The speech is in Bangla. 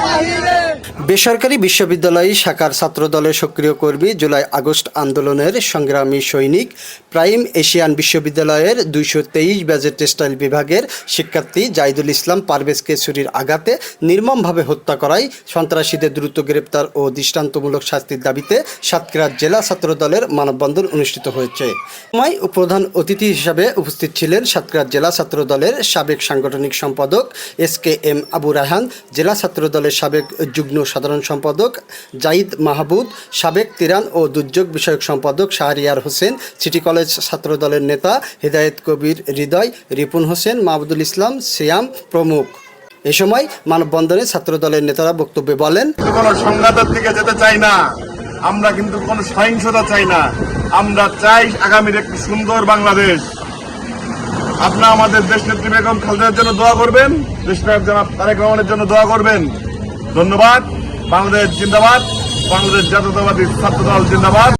Bahia! বেসরকারি বিশ্ববিদ্যালয় শাখার ছাত্রদলের সক্রিয় কর্মী জুলাই আগস্ট আন্দোলনের সংগ্রামী সৈনিক প্রাইম এশিয়ান বিশ্ববিদ্যালয়ের দুইশো তেইশ ব্যাজের টেক্সটাইল বিভাগের শিক্ষার্থী জাইদুল ইসলাম পারভেজকে ছুরির আঘাতে নির্মমভাবে হত্যা করায় সন্ত্রাসীদের দ্রুত গ্রেপ্তার ও দৃষ্টান্তমূলক শাস্তির দাবিতে সাতক্ষীরা জেলা ছাত্রদলের মানববন্ধন অনুষ্ঠিত হয়েছে। সময় প্রধান অতিথি হিসাবে উপস্থিত ছিলেন সাতক্ষীরা জেলা ছাত্রদলের সাবেক সাংগঠনিক সম্পাদক S K M Abu Raihan, জেলা ছাত্রদলের সাবেক যুগ্ম সাধারণ সম্পাদক জাইদ মাহবুদ, সাবেক তিরান ও দুর্যোগ বিষয়ক সম্পাদক শাহরিয়ার হোসেন, সিটি কলেজ ছাত্রদলের নেতা হেদায়েত কবির হৃদয়, রিপুন হোসেন মাহবুদুল ইসলাম, সিয়াম প্রমুখ। এ সময় মানববন্ধনে ছাত্রদলের নেতারা বক্তব্যে বলেন, কোনো সংঘাতের দিকে যেতে চাই না। আমরা কিন্তু কোনো সহিংসতা চাই না। আমরা চাই আগামীর একটি সুন্দর বাংলাদেশ। আপনারা আমাদের দেশ নেত্রী বেগম খালেদার জন্য দোয়া করবেন। দেশ নায়ক জনাব তারেক রহমানের জন্য দোয়া করবেন। ধন্যবাদ। বাংলাদেশ জিন্দাবাদ বাংলাদেশ জাতীয়তাবাদী ছাত্রদল জিন্দাবাদ।